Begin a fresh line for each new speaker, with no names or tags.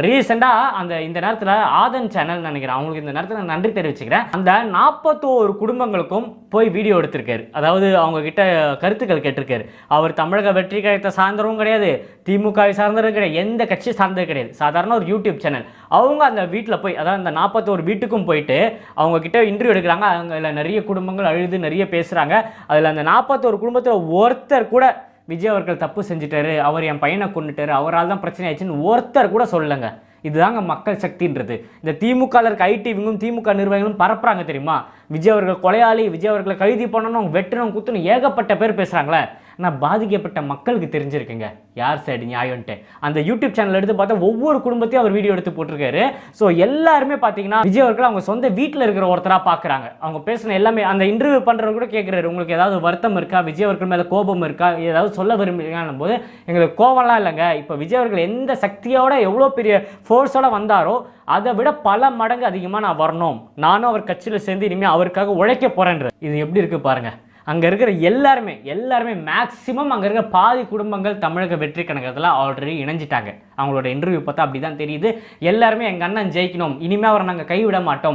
ரீசெண்டாக அந்த இந்த நேரத்தில் ஆதன் சேனல் நினைக்கிறேன். அவங்களுக்கு இந்த நேரத்தில் நான் நன்றி தெரிவிச்சுக்கிறேன். அந்த நாற்பத்தோரு குடும்பங்களுக்கும் போய் வீடியோ எடுத்திருக்காரு. அதாவது அவங்க கிட்ட கருத்துக்கள் கேட்டிருக்காரு. அவர் தமிழக வெற்றி கழகத்தை சார்ந்தவரும் கிடையாது திமுகவை சார்ந்தவரும் கிடையாது எந்த கட்சி சார்ந்தது கிடையாது. சாதாரண ஒரு யூடியூப் சேனல் அவங்க அந்த வீட்டில் போய் அதாவது அந்த நாற்பத்தோரு வீட்டுக்கும் போயிட்டு அவங்க கிட்ட இன்டர்வியூ எடுக்கிறாங்க. அங்கே நிறைய குடும்பங்கள் அழுது நிறைய பேசுகிறாங்க அதில் அந்த நாற்பத்தோரு குடும்பத்தில் ஒருத்தர் கூட விஜய் அவர்கள் தப்பு செஞ்சுட்டாரு அவர் என் பையனை கொண்டுட்டாரு அவரால் தான் பிரச்சனை ஆயிடுச்சுன்னு ஒருத்தர் கூட சொல்லலைங்க. இதுதாங்க மக்கள் சக்தின்றது. இந்த திமுகவில் இருக்க ஐடிவிங்களும் திமுக நிர்வாகிகளும் பரப்புறாங்க தெரியுமா? விஜய் அவர்கள் கொலையாளி விஜய் அவர்களை கைதி பண்ணணும் வெட்டணும் குத்துணும் ஏகப்பட்ட பேர் பேசுகிறாங்களே ஆனால் பாதிக்கப்பட்ட மக்களுக்கு தெரிஞ்சிருக்குங்க. யார் சைடு நியாயம்ன்ட்டு? அந்த யூடியூப் சேனல் எடுத்து பார்த்தா ஒவ்வொரு குடும்பத்தையும் அவர் வீடியோ எடுத்து போட்டிருக்காரு. ஸோ எல்லாருமே பார்த்தீங்கன்னா விஜய் அவர்கள் அவங்க சொந்த வீட்டில் இருக்கிற ஒருத்தராக பார்க்குறாங்க. அவங்க பேசின எல்லாமே அந்த இன்டர்வியூ பண்ணுறவர் கூட கேட்குறாரு உங்களுக்கு ஏதாவது வருத்தம் இருக்கா? விஜய் அவர்கள் மேலே கோபம் இருக்கா? ஏதாவது சொல்ல விரும்புகிறீங்கன்னு போது எங்களுக்கு கோபம்லாம் இல்லைங்க. இப்போ விஜய் அவர்கள் எந்த சக்தியோட எவ்வளோ பெரிய ஃபோர்ஸோட வந்தாரோ அதை விட பல மடங்கு அதிகமாக நான் வரணும். நானும் அவர் கட்சியில் சேர்ந்து இனிமேல் அவருக்காக உழைக்க போகிறேன்ற இது எப்படி இருக்குது பாருங்கள் அங்கே இருக்கிற எல்லாருமே எல்லாருமே மேக்ஸிமம் அங்கே இருக்கிற பாதி குடும்பங்கள் தமிழக வெற்றி கணக்கத்தில் ஆல்ரெடி இணைஞ்சிட்டாங்க. அவங்களோட இன்டர்வியூ பார்த்தா அப்படி தான் தெரியுது. எல்லாருமே எங்கள் அண்ணன் ஜெயிக்கணும். இனிமேல் அவரை நாங்கள் கைவிட மாட்டோம்.